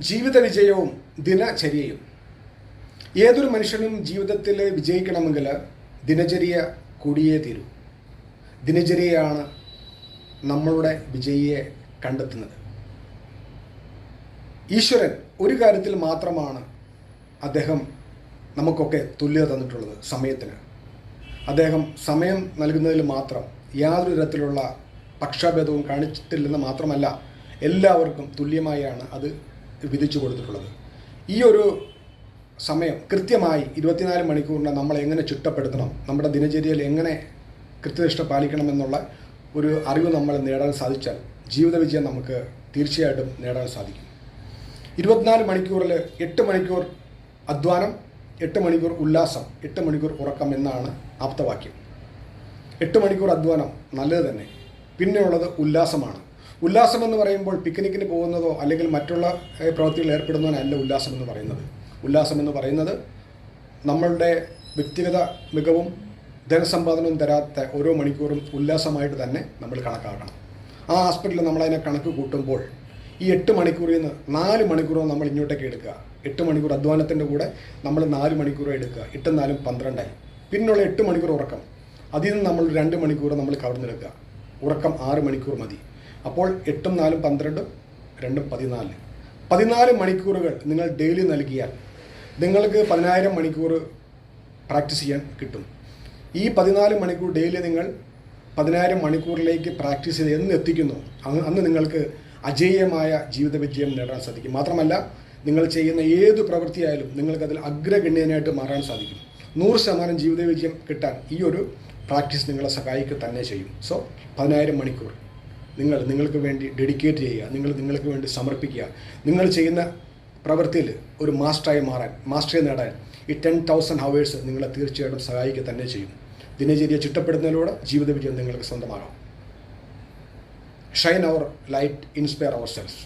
ജീവിത വിജയവും ദിനചര്യയും. ഏതൊരു മനുഷ്യനും ജീവിതത്തിൽ വിജയിക്കണമെങ്കിൽ ദിനചര്യ കൂടിയേ തീരൂ. ദിനചര്യയാണ് നമ്മളുടെ വിജയിയെ കണ്ടെത്തുന്നത്. ഈശ്വരൻ ഒരു കാര്യത്തിൽ മാത്രമാണ് അദ്ദേഹം നമുക്കൊക്കെ തുല്യത തന്നിട്ടുള്ളത് സമയത്തിന്. അദ്ദേഹം സമയം നൽകുന്നതിൽ മാത്രം യാതൊരു തരത്തിലുള്ള പക്ഷാഭേദവും കാണിച്ചിട്ടില്ലെന്ന് മാത്രമല്ല എല്ലാവർക്കും തുല്യമായാണ് അത് വിധിച്ചു കൊടുത്തിട്ടുള്ളത്. ഈ ഒരു സമയം കൃത്യമായി ഇരുപത്തിനാല് മണിക്കൂറിനെ നമ്മൾ എങ്ങനെ ചിട്ടപ്പെടുത്തണം നമ്മുടെ ദിനചര്യയിൽ എങ്ങനെ കൃത്യനിഷ്ഠ പാലിക്കണമെന്നുള്ള ഒരു അറിവ് നമ്മൾ നേടാൻ സാധിച്ചാൽ ജീവിത വിജയം നമുക്ക് തീർച്ചയായിട്ടും നേടാൻ സാധിക്കും. ഇരുപത്തിനാല് മണിക്കൂറിൽ എട്ട് മണിക്കൂർ അധ്വാനം എട്ട് മണിക്കൂർ ഉല്ലാസം എട്ട് മണിക്കൂർ ഉറക്കം എന്നാണ് ആപ്തവാക്യം. എട്ട് മണിക്കൂർ അധ്വാനം നല്ലത് തന്നെ. പിന്നെയുള്ളത് ഉല്ലാസമാണ്. ഉല്ലാസം എന്ന് പറയുമ്പോൾ പിക്നിക്കിന് പോകുന്നതോ അല്ലെങ്കിൽ മറ്റുള്ള ഏഹ്, പ്രവൃത്തികളിൽ ഏർപ്പെടുന്നതിനല്ല ഉല്ലാസം എന്ന് പറയുന്നത്. ഉല്ലാസം എന്ന് പറയുന്നത് നമ്മളുടെ വ്യക്തിഗത മികവും ധനസമ്പാദനവും തരാത്ത ഓരോ മണിക്കൂറും ഉല്ലാസമായിട്ട് തന്നെ നമ്മൾ കണക്കാക്കണം. ആ ഹോസ്പിറ്റലിൽ നമ്മളതിനെ കണക്ക് കൂട്ടുമ്പോൾ ഈ എട്ട് മണിക്കൂറിൽ നിന്ന് നാല് മണിക്കൂറോ നമ്മൾ ഇങ്ങോട്ടേക്ക് എടുക്കുക. എട്ട് മണിക്കൂർ അധ്വാനത്തിന്റെ കൂടെ നമ്മൾ നാല് മണിക്കൂറോ എടുക്കുക. എട്ടും നാലും പന്ത്രണ്ടായി. പിന്നുള്ള എട്ട് മണിക്കൂർ ഉറക്കം. അതിൽ നിന്ന് നമ്മൾ രണ്ട് മണിക്കൂർ നമ്മൾ കവർന്നെടുക്കുക. ഉറക്കം ആറ് മണിക്കൂർ മതി. അപ്പോൾ എട്ടും നാലും പന്ത്രണ്ടും രണ്ടും പതിനാല്. പതിനാല് മണിക്കൂറുകൾ നിങ്ങൾ ഡെയിലി നൽകിയാൽ നിങ്ങൾക്ക് പതിനായിരം മണിക്കൂർ പ്രാക്ടീസ് ചെയ്യാൻ കിട്ടും. ഈ പതിനാല് മണിക്കൂർ ഡെയിലി നിങ്ങൾ പതിനായിരം മണിക്കൂറിലേക്ക് പ്രാക്ടീസ് ചെയ്ത് എന്ന് എത്തിക്കുന്നു അന്ന് അന്ന് നിങ്ങൾക്ക് അജേയമായ ജീവിത വിജയം നേടാൻ സാധിക്കും. മാത്രമല്ല നിങ്ങൾ ചെയ്യുന്ന ഏത് പ്രവൃത്തിയായാലും നിങ്ങൾക്കതിൽ അഗ്രഗണ്യനായിട്ട് മാറാൻ സാധിക്കും. നൂറ് ശതമാനം ജീവിത വിജയം കിട്ടാൻ ഈ ഒരു പ്രാക്ടീസ് നിങ്ങളെ സഹായിക്കുക തന്നെ ചെയ്യും. സോ പതിനായിരം മണിക്കൂർ. നിങ്ങൾ നിങ്ങൾക്ക് വേണ്ടി ഡെഡിക്കേറ്റ് ചെയ്യുക നിങ്ങൾ നിങ്ങൾക്ക് വേണ്ടി സമർപ്പിക്കുക. നിങ്ങൾ ചെയ്യുന്ന പ്രവൃത്തിയിൽ ഒരു മാസ്റ്ററായി മാറാൻ മാസ്റ്ററി നേടാൻ ഈ ടെൻ തൗസൻഡ് ഹവേഴ്സ് നിങ്ങളെ തീർച്ചയായിട്ടും സഹായിക്കുക തന്നെ ചെയ്യും. ദിനചര്യ ചിട്ടപ്പെടുന്നതിലൂടെ ജീവിത വിജയം നിങ്ങൾക്ക് സ്വന്തമാകാം. Shine your light inspire your self